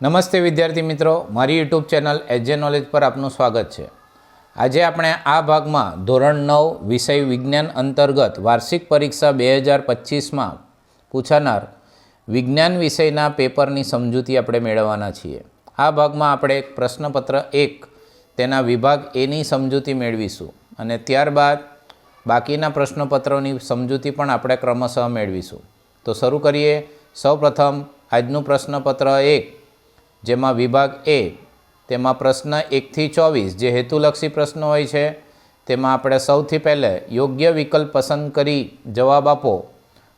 નમસ્તે વિદ્યાર્થી મિત્રો, મારી યુટ્યુબ ચેનલ એજે નોલેજ પર આપનું સ્વાગત છે. આજે આપણે આ ભાગમાં ધોરણ નવ, વિષય વિજ્ઞાન અંતર્ગત વાર્ષિક પરીક્ષા બે હજાર પચીસમાં પૂછાનાર વિજ્ઞાન વિષયના પેપરની સમજૂતી આપણે મેળવવાના છીએ. આ ભાગમાં આપણે એક પ્રશ્નપત્ર એક, તેના વિભાગ એની સમજૂતી મેળવીશું અને ત્યારબાદ બાકીના પ્રશ્નપત્રોની સમજૂતી પણ આપણે ક્રમશઃ મેળવીશું. તો શરૂ કરીએ. સૌપ્રથમ આજનું પ્રશ્નપત્ર એક જેમાં વિભાગ એ, તેમાં પ્રશ્ન એકથી ચોવીસ જે હેતુલક્ષી પ્રશ્નો હોય છે, તેમાં આપણે સૌથી પહેલે યોગ્ય વિકલ્પ પસંદ કરી જવાબ આપો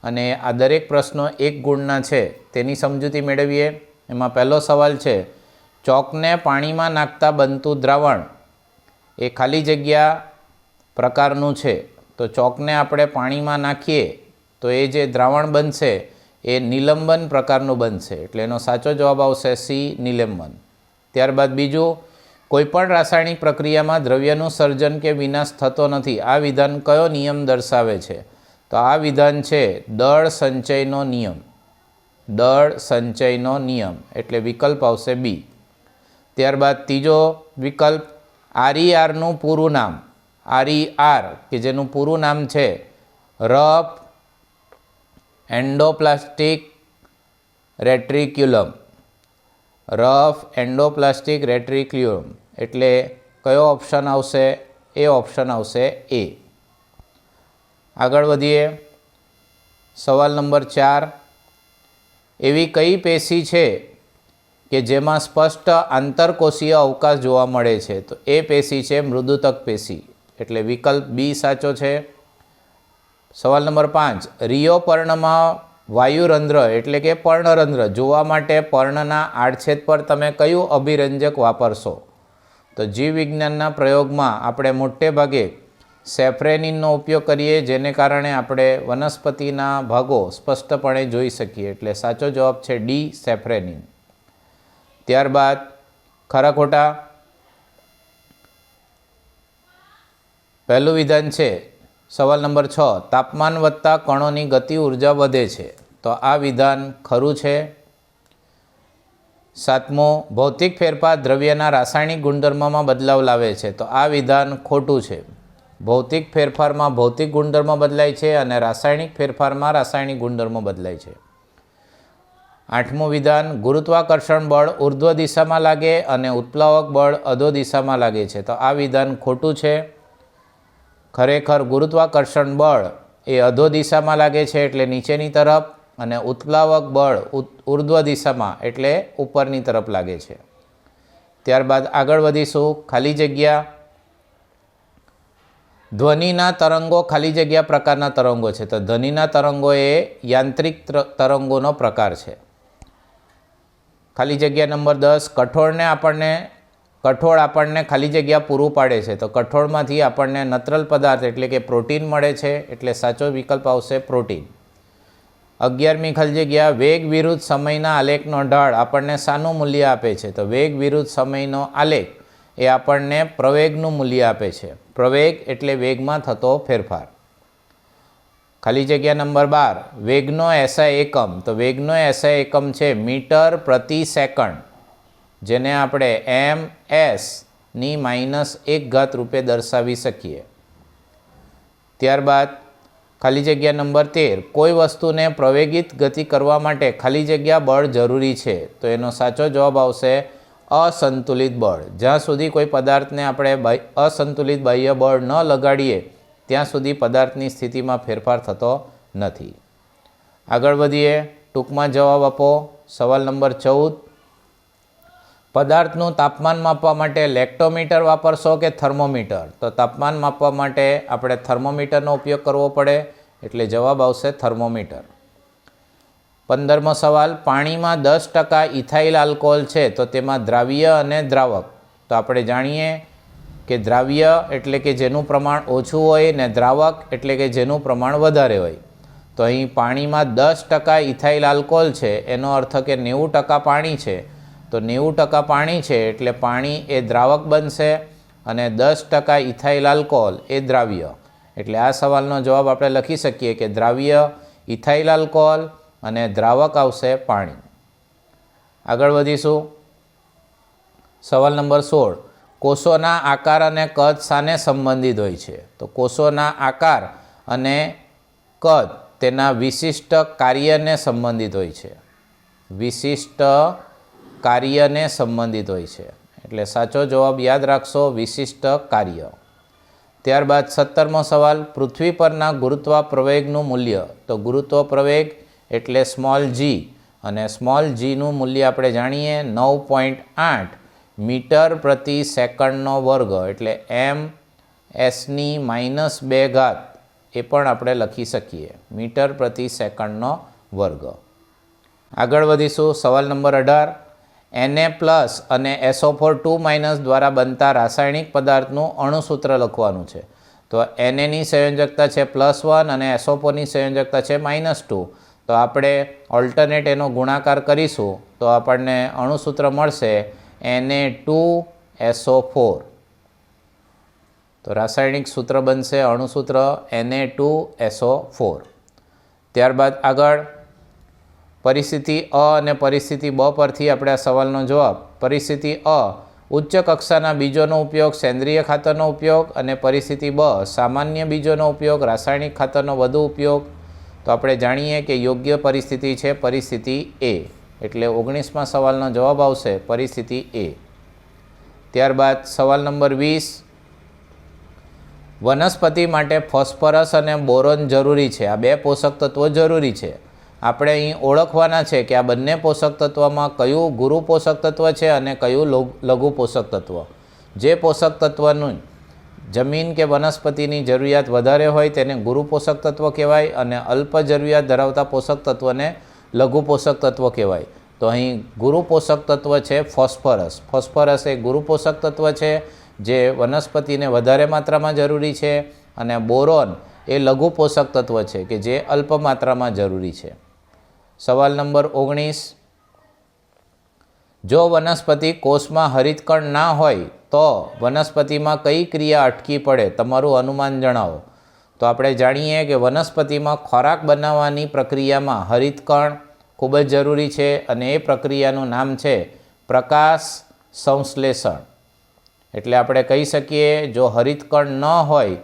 અને આ દરેક પ્રશ્નો એક ગુણના છે તેની સમજૂતી મેળવીએ. એમાં પહેલો સવાલ છે, ચોકને પાણીમાં નાખતા બનતું દ્રાવણ એ ખાલી જગ્યા પ્રકારનું છે. તો ચોકને આપણે પાણીમાં નાખીએ તો એ જે દ્રાવણ બનશે એ નિલંબન પ્રકારનું બનશે એટલે એનો સાચો જવાબ આવશે સી, નિલંબન. ત્યારબાદ બીજું, કોઈપણ રાસાયણિક પ્રક્રિયામાં દ્રવ્યનું સર્જન કે વિનાશ થતો નથી. આ વિધાન કયો નિયમ દર્શાવે છે? તો આ વિધાન છે દળ સંચયનો નિયમ. દળ સંચયનો નિયમ. એટલે વિકલ્પ આવશે બી. ત્યારબાદ ત્રીજો વિકલ્પ આરઈઆરનું પૂરું નામ. આરઈઆર કે જેનું પૂરું નામ છે રફ એન્ડોપ્લાસ્ટિક રેટ્રિક્યુલમ. રફ એન્ડોપ્લાસ્ટિક રેટ્રિક્યુલમ. એટલે કયો ઓપ્શન આવશે? એ ઓપ્શન આવશે એ. આગળ વધીએ. સવાલ નંબર ચાર. એવી કઈ પેશી છે કે જેમાં સ્પષ્ટ આંતરકોષીય અવકાશ જોવા મળે છે? તો એ પેશી છે મૃદુતક પેશી. એટલે વિકલ્પ બી સાચો છે. સવાલ નંબર પાંચ. રિયો પર્ણમાં વાયુરંધ્ર એટલે કે પર્ણરંધ્ર. જોવા માટે પર્ણના આડછેદ પર તમે કયું અભિરંજક વાપરશો? તો જીવવિજ્ઞાનના પ્રયોગમાં આપણે મોટે ભાગે સેફ્રેનિનનો ઉપયોગ કરીએ, જેને કારણે આપણે વનસ્પતિના ભાગો સ્પષ્ટપણે જોઈ શકીએ. એટલે સાચો જવાબ છે ડી, સેફ્રેનિન. ત્યારબાદ, ખરા ખોટા. પહેલું વિધાન છે સવાલ નંબર છ, તાપમાન વધતા કણોની ગતિ ઊર્જા વધે છે, તો આ વિધાન ખરું છે? સાતમો, ભૌતિક ફેરફાર દ્રવ્યના રાસાયણિક ગુણધર્મમાં બદલાવ લાવે છે, તો આ વિધાન ખોટું છે. ભૌતિક ફેરફારમાં ભૌતિક ગુણધર્મ બદલાય છે અને રાસાયણિક ફેરફારમાં રાસાયણિક ગુણધર્મો બદલાય છે. આઠમું વિધાન, ગુરુત્વાકર્ષણ બળ ઉર્ધ્વ દિશામાં લાગે અને ઉત્પ્લાવક બળ અધો દિશામાં લાગે છે, તો આ વિધાન ખોટું છે? ખરેખર ગુરુત્વાકર્ષણ બળ એ અધો દિશામાં લાગે છે એટલે નીચેની તરફ અને ઉત્પ્લાવક બળ ઉર્ધ્વ દિશામાં એટલે ઉપરની તરફ લાગે છે. ત્યારબાદ આગળ વધીશું. ખાલી જગ્યા. ધ્વનિના તરંગો ખાલી જગ્યા પ્રકારના તરંગો છે. તો ધ્વનિના તરંગો એ યાંત્રિક તરંગોનો પ્રકાર છે. ખાલી જગ્યા નંબર દસ. કઠોળને આપણને કઠોળ આપણને ખાલી જગ્યા પૂરું પાડે છે. તો કઠોળમાંથી આપણને નત્રલ પદાર્થ એટલે કે પ્રોટીન મળે છે, એટલે સાચો વિકલ્પ આવશે પ્રોટીન. અગિયારમી ખાલી જગ્યા, વેગ વિરુદ્ધ સમયના આલેખનો ઢાળ આપણને શાનું મૂલ્ય આપે છે. તો વેગ વિરુદ્ધ સમયનો આલેખ એ આપણને પ્રવેગનું મૂલ્ય આપે છે. પ્રવેગ એટલે વેગમાં થતો ફેરફાર. ખાલી જગ્યા નંબર બાર, વેગનો એસઆઈ એકમ. તો વેગનો એસઆઈ એકમ છે મીટર પ્રતિ સેકન્ડ. જેને આપણે એમ એસની માઇનસ એક ઘાત રૂપે દર્શાવી શકીએ. ત્યારબાદ ખાલી જગ્યા નંબર તેર, કોઈ વસ્તુને પ્રવેગિત ગતિ કરવા માટે ખાલી જગ્યા બળ જરૂરી છે, તો એનો સાચો જવાબ આવશે અસંતુલિત બળ. જ્યાં સુધી કોઈ પદાર્થને આપણે અસંતુલિત બાહ્ય બળ ન લગાડીએ, ત્યાં સુધી પદાર્થની સ્થિતિમાં ફેરફાર થતો નથી. આગળ વધીએ, ટૂંકમાં જવાબ આપો. સવાલ નંબર ચૌદ પદાર્થનું તાપમાન માપવા માટે લેક્ટોમીટર વાપરશો કે થર્મોમીટર? તો તાપમાન માપવા માટે આપણે થર્મોમીટરનો ઉપયોગ કરવો પડે, એટલે જવાબ આવશે થર્મોમીટર. પંદરમો સવાલ, પાણીમાં દસ ટકા ઇથાઇલ આલ્કોહોલ છે, તો તેમાં દ્રાવ્ય અને દ્રાવક. તો આપણે જાણીએ કે દ્રાવ્ય એટલે કે જેનું પ્રમાણ ઓછું હોય ને દ્રાવક એટલે કે જેનું પ્રમાણ વધારે હોય. તો અહીં પાણીમાં દસ ટકા ઇથાઇલ આલ્કોહોલ છે, એનો અર્થ કે નેવું ટકા પાણી છે તો નેવું ટકા પાણી છે એટલે પાણી એ દ્રાવક બનશે અને દસ ટકા ઇથાઇલ આલ્કોહોલ એ દ્રાવ્ય. એટલે આ સવાલનો જવાબ આપણે લખી શકીએ કે દ્રાવ્ય, ઇથાઇલ આલ્કોહોલ અને દ્રાવક આવશે પાણી. આગળ વધીશું. સવાલ નંબર સોળ. કોષોના આકાર અને કદ સાને સંબંધિત હોય છે? તો કોષોના આકાર અને કદ તેના વિશિષ્ટ કાર્યને સંબંધિત હોય છે. વિશિષ્ટ કાર્યને સંબંધિત હોય છે. એટલે સાચો જવાબ યાદ રાખશો, વિશિષ્ટ કાર્ય. ત્યારબાદ સત્તરમો સવાલ, પૃથ્વી પરના ગુરુત્વ પ્રવેગનું મૂલ્ય. તો ગુરુત્વ પ્રવેગ એટલે સ્મોલ જી અને સ્મોલ જીનું મૂલ્ય આપણે જાણીએ નવ પોઈન્ટ આઠ મીટર પ્રતિ સેકન્ડનો વર્ગ. એટલે એમ એસની માઇનસ બે ઘાત એ પણ આપણે લખી શકીએ, મીટર પ્રતિ સેકન્ડનો વર્ગ. આગળ વધીશું, સવાલ નંબર અઢાર. એને પ્લસ અને એસો ફોર ટુ માઇનસ દ્વારા બનતા રાસાયણિક પદાર્થનું અણુસૂત્ર લખવાનું છે. તો એનએની સંયોજકતા છે પ્લસ વન અને એસોફોરની સંયોજકતા છે માઇનસ ટુ તો આપણે ઓલ્ટરનેટ એનો ગુણાકાર કરીશું, તો આપણને અણુસૂત્ર મળશે એને ટુ એસો ફોર તો રાસાયણિક સૂત્ર બનશે અણુસૂત્ર એને ટુ એસો ફોર ત્યારબાદ આગળ પરિસ્થિતિ અ અને પરિસ્થિતિ બ પરથી આપણે આ સવાલનો જવાબ. પરિસ્થિતિ અ, ઉચ્ચ કક્ષાના બીજોનો ઉપયોગ, સેન્દ્રિય ખાતરનો ઉપયોગ અને પરિસ્થિતિ બ, સામાન્ય બીજોનો ઉપયોગ, રાસાયણિક ખાતરનો વધુ ઉપયોગ. તો આપણે જાણીએ કે યોગ્ય પરિસ્થિતિ છે પરિસ્થિતિ એ. એટલે ઓગણીસમાં સવાલનો જવાબ આવશે પરિસ્થિતિ એ. ત્યારબાદ સવાલ નંબર વીસ. વનસ્પતિ માટે ફોસ્ફરસ અને બોરોન જરૂરી છે. આ બે પોષક તત્વો જરૂરી છે. આપણે અહીં ઓળખવાના છે કે આ બંને પોષક તત્વમાં કયું ગુરુ પોષક તત્વ છે અને કયું લઘુ- પોષક તત્વ. જે પોષક તત્વનું જમીન કે વનસ્પતિની જરૂરિયાત વધારે હોય તેને ગુરુ પોષક તત્વ કહેવાય અને અલ્પ જરૂરિયાત ધરાવતા પોષક તત્વને લઘુ પોષક તત્વ કહેવાય. તો અહીં ગુરુ પોષક તત્વ છે ફોસ્ફરસ. ફોસ્ફરસ એ ગુરુ પોષક તત્વ છે જે વનસ્પતિને વધારે માત્રામાં જરૂરી છે અને બોરોન એ લઘુ પોષક તત્વ છે કે જે અલ્પ માત્રામાં જરૂરી છે. સવાલ નંબર ઓગણીસ. જો વનસ્પતિ કોષમાં હરિતકણ ના હોય, તો વનસ્પતિમાં કઈ ક્રિયા અટકી પડે તમારું અનુમાન જણાવો. તો આપણે જાણીએ કે વનસ્પતિમાં ખોરાક બનાવવાની પ્રક્રિયામાં હરિતકણ ખૂબ જ જરૂરી છે અને એ પ્રક્રિયાનું નામ છે પ્રકાશ સંશ્લેષણ. એટલે આપણે કહી શકીએ, જો હરિતકણ ન હોય,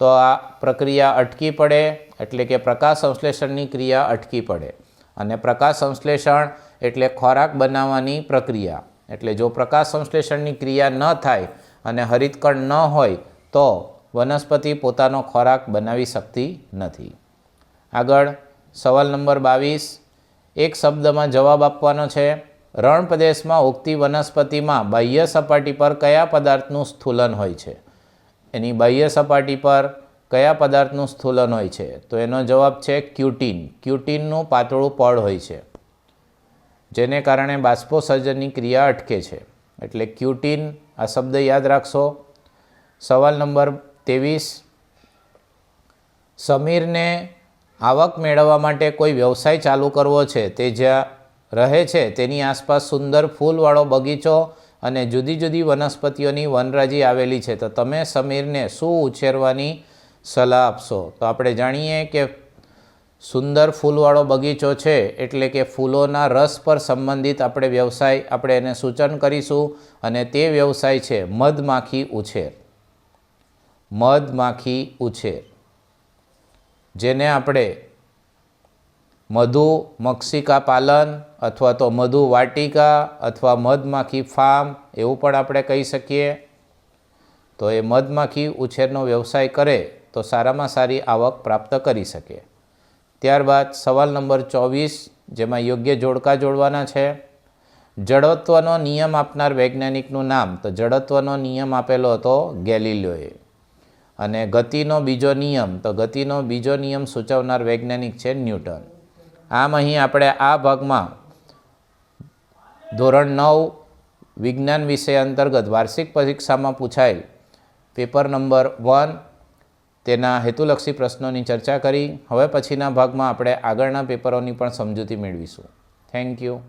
તો આ પ્રક્રિયા અટકી પડે, એટલે કે પ્રકાશ સંશ્લેષણની ક્રિયા અટકી પડે. અને પ્રકાશ સંશ્લેષણ એટલે ખોરાક બનાવવાની પ્રક્રિયા. એટલે જો પ્રકાશ સંશ્લેષણની ક્રિયા ન થાય અને હરિતકણ ન હોય, તો વનસ્પતિ પોતાનો ખોરાક બનાવી શકતી નથી. આગળ, સવાલ નંબર બાવીસ. એક શબ્દમાં જવાબ આપવાનો છે રણ પ્રદેશમાં ઉગતી વનસ્પતિમાં બાહ્ય સપાટી પર કયા પદાર્થનું સ્થૂલન હોય છે? એની બાહ્ય સપાટી પર કયા પદાર્થનું સ્થૂલન હોય છે? તો એનો જવાબ છે ક્યુટીન. ક્યુટીનનું પાતળું પડ હોય છે, જેને કારણે બાષ્પોસર્જનની ક્રિયા અટકે છે. એટલે ક્યુટીન, આ શબ્દ યાદ રાખશો. સવાલ નંબર ત્રેવીસ. સમીરને આવક મેળવવા માટે કોઈ વ્યવસાય ચાલુ કરવો છે? તે જ્યાં રહે છે, તેની આસપાસ સુંદર ફૂલવાળો બગીચો અને જુદી જુદી વનસ્પતિઓની વનરાજી આવેલી છે. તો તમે સમીરને શું ઉછેરવાની સલાહ આપશો. તો આપણે જાણીએ કે સુંદર ફૂલવાળો બગીચો છે એટલે કે ફૂલોના રસ પર સંબંધિત આપણે વ્યવસાય આપણે એને સૂચન કરીશું અને તે વ્યવસાય છે મધમાખી ઉછેર. મધમાખી ઉછેર. જેને આપણે મધુ મક્ષિકા પાલન અથવા તો મધુ વાટિકા અથવા મધમાખી ફાર્મ એવું પણ આપણે કહી શકીએ. તો એ મધમાખી ઉછેરનો વ્યવસાય કરે. તો સારામાં સારી આવક પ્રાપ્ત કરી શકે. ત્યારબાદ સવાલ નંબર ચોવીસ, જેમાં યોગ્ય જોડકા જોડવાના છે. જડત્વનો નિયમ આપનાર વૈજ્ઞાનિકનું નામ, તો જડત્વનો નિયમ આપેલો હતો ગેલિલિયોએ અને ગતિનો બીજો નિયમ, તો ગતિનો બીજો નિયમ સૂચવનાર વૈજ્ઞાનિક છે ન્યૂટન. આમ અહીં આપણે આ ભાગમાં ધોરણ નવ, વિજ્ઞાન વિષય અંતર્ગત વાર્ષિક પરીક્ષામાં પૂછાયેલ પેપર નંબર વન તેના હેતુલક્ષી પ્રશ્નોની ચર્ચા કરી. હવે પછીના ભાગમાં આપણે આગળના પેપરોની પણ સમજૂતી મેળવીશું. Thank you